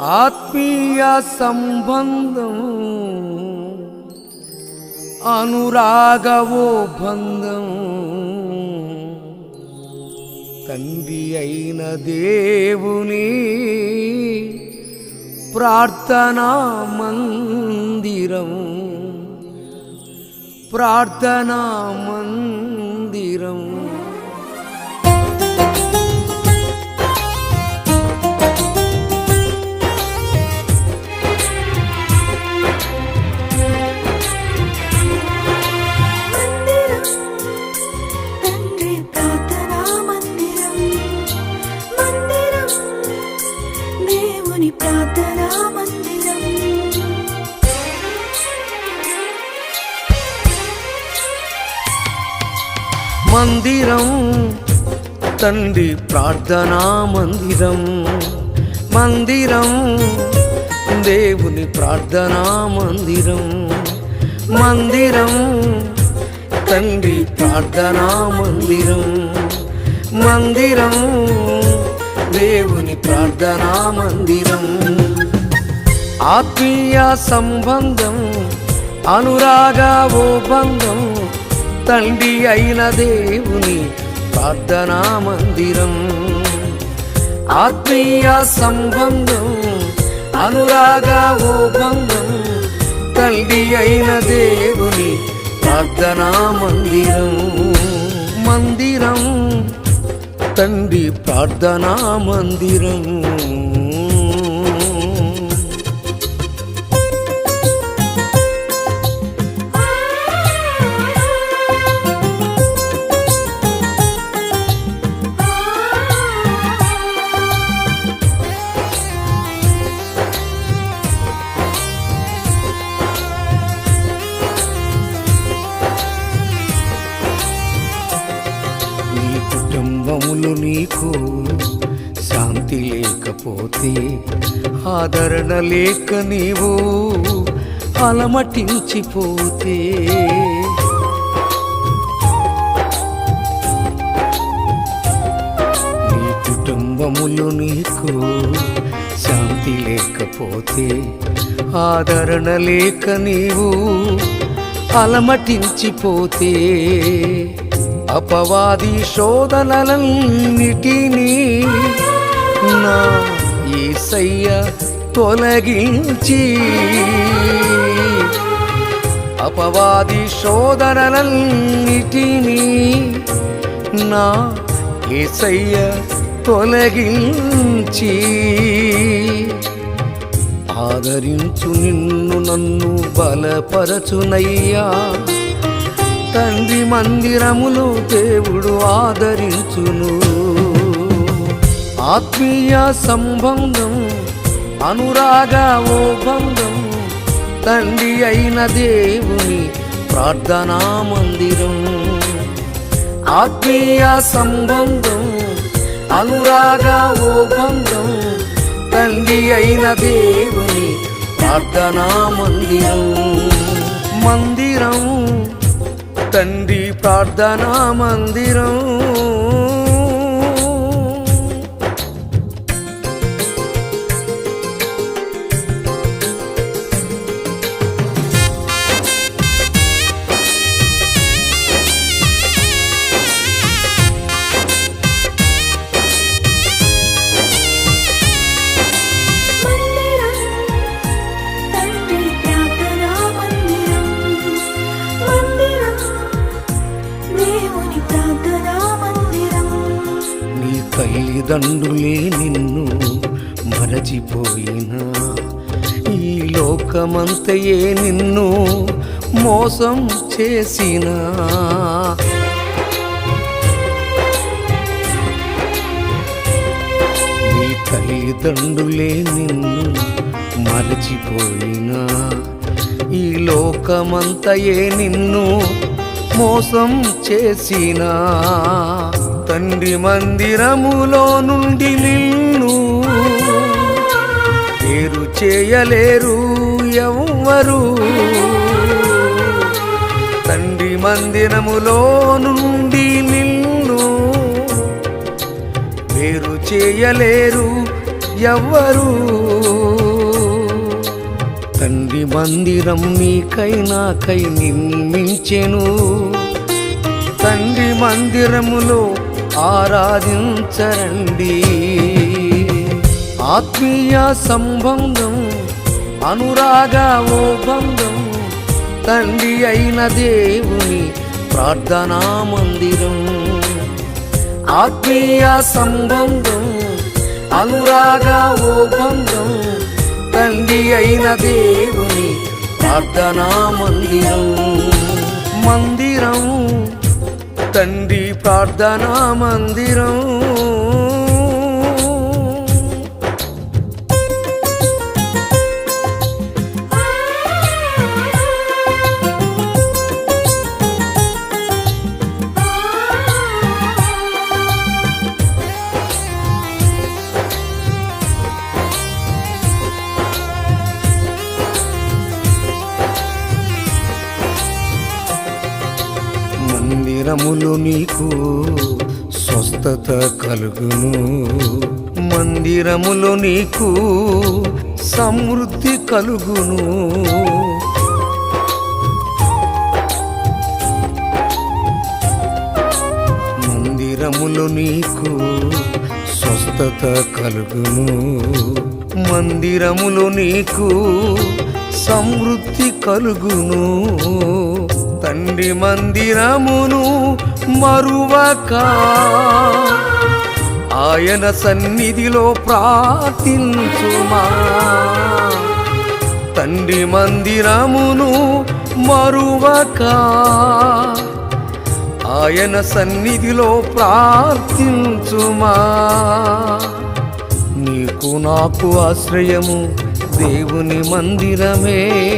ఆత్మీయ సంబంధం అనురాగవో బంధం. తండ్రి అయిన దేవుని ప్రార్థనా మందిరం ప్రార్థనా మందిరం. ప్రార్థనా మందిరం. మందిరం తండ్రి ప్రార్థనా మందిరం. మందిరం దేవుని ప్రార్థనా మందిరం. మందిరం తండ్రి ప్రార్థనా మందిరం. మందిరం దేవుని ప్రార్థనా మందిరం ఆత్మీయ సంబంధం అనురాగ ఓబంధం తండ్రి అయిన దేవుని ప్రార్థనా మందిరం ఆత్మీయ సంబంధం అనురాగ ఓబంధం తండ్రి అయిన దేవుని ప్రార్థనా మందిరం మందిరం తండ్రి ప్రార్థనా మందిరం నేను నీకు శాంతి లేకపోతే ఆదరణ లేక నీవు అలమటించిపోతే. నీ కుటుంబములు నీకు శాంతి లేకపోతే ఆదరణ లేక నీవు అలమటించిపోతే. అపవాది శోధనలన్నిటినీ నా ఈసయ్య తొలగించి. అపవాది శోధనలన్నిటినీ నా ఏసయ్య తొలగించి. ఆదరించు నిన్ను నన్ను బలపరచునయ్యా. తండ్రి మందిరములు దేవుడు ఆదరించును. ఆత్మీయ సంబంధం అనురాగ ఓ బంధం తండ్రి అయిన దేవుని ప్రార్థనా మందిరం. ఆత్మీయ సంబంధం అనురాగ ఓ బంధం తండ్రి అయిన దేవుని ప్రార్థనా మందిరం. మందిరం తండ్రి ప్రార్థనా మందిరం. తల్లిదండ్రులే నిన్ను మరచిపోయినా. ఈ లోకమంతయే నిన్ను మోసం చేసినా. నీ తల్లిదండ్రులే నిన్ను మరచిపోయినా. ఈ లోకమంతయే నిన్ను మోసం చేసినా. తండ్రి మందిరములో నుండి నిన్ను వేరు చేయలేరు ఎవ్వరు. తండ్రి మందిరములో నుండి నిన్ను వేరు చేయలేరు ఎవ్వరు. తండ్రి మందిరం నీకై నాకై నిర్మించెను తండ్రి మందిరములో ఆరాధించరండి. ఆత్మీయ సంబంధం అనురాగ ఓ బంధం తండ్రి అయిన దేవుని ప్రార్థనా మందిరం. ఆత్మీయ సంబంధం అనురాగ ఓ బంధం తండ్రి అయిన దేవుని ప్రార్థనా మందిరం. మందిరం తండ్రి ప్రార్థనా మందిరం. మందిరములు నీకు స్వస్థత కలుగును. మందిరములు నీకు సమృద్ధి కలుగును. మందిరములు నీకు స్వస్థత కలుగును. మందిరములు నీకు సమృద్ధి కలుగును. తండ్రి మందిరమును మరువక. ఆయన సన్నిధిలో ప్రార్థించుమా. తండ్రి మందిరమును మరువక. ఆయన సన్నిధిలో ప్రార్థించుమా. నీకు నాకు ఆశ్రయము దేవుని మందిరమే.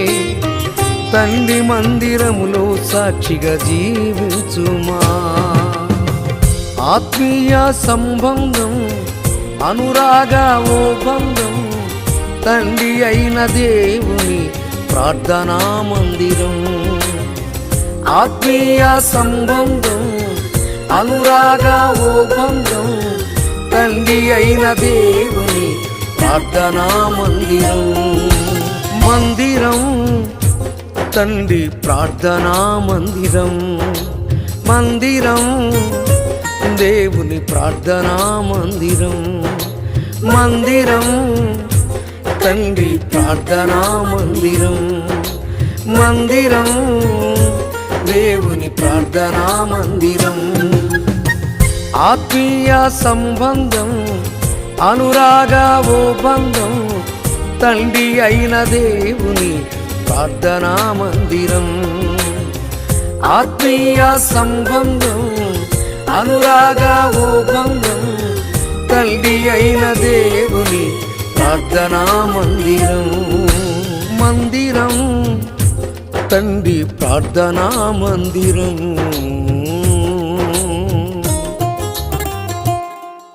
తండ్రి మందిరములో సాక్షిగా జీవించుమా. ఆత్మీయ సంబంధం అనురాగ ఓబంధం తండ్రి అయిన దేవుని ప్రార్థనా మందిరం. ఆత్మీయ సంబంధం అనురాగ ఓబంధం తండ్రి అయిన దేవుని ప్రార్థనా మందిరం. మందిరం తండ్రి ప్రార్థనా మందిరం మందిరం దేవుని ప్రార్థనా మందిరం మందిరం తండ్రి ప్రార్థనా మందిరం మందిరం దేవుని ప్రార్థనా మందిరం. ఆత్మీయ సంబంధం అనురాగ ఓ బంధం తండ్రి అయిన దేవుని ప్రార్థనా మందిరం ఆత్మీయ సంబంధం అనురాగ ఓబంధం తల్లి అయిన దేవుని ప్రార్థనా మందిరం మందిరం తండ్రి ప్రార్థనా మందిరం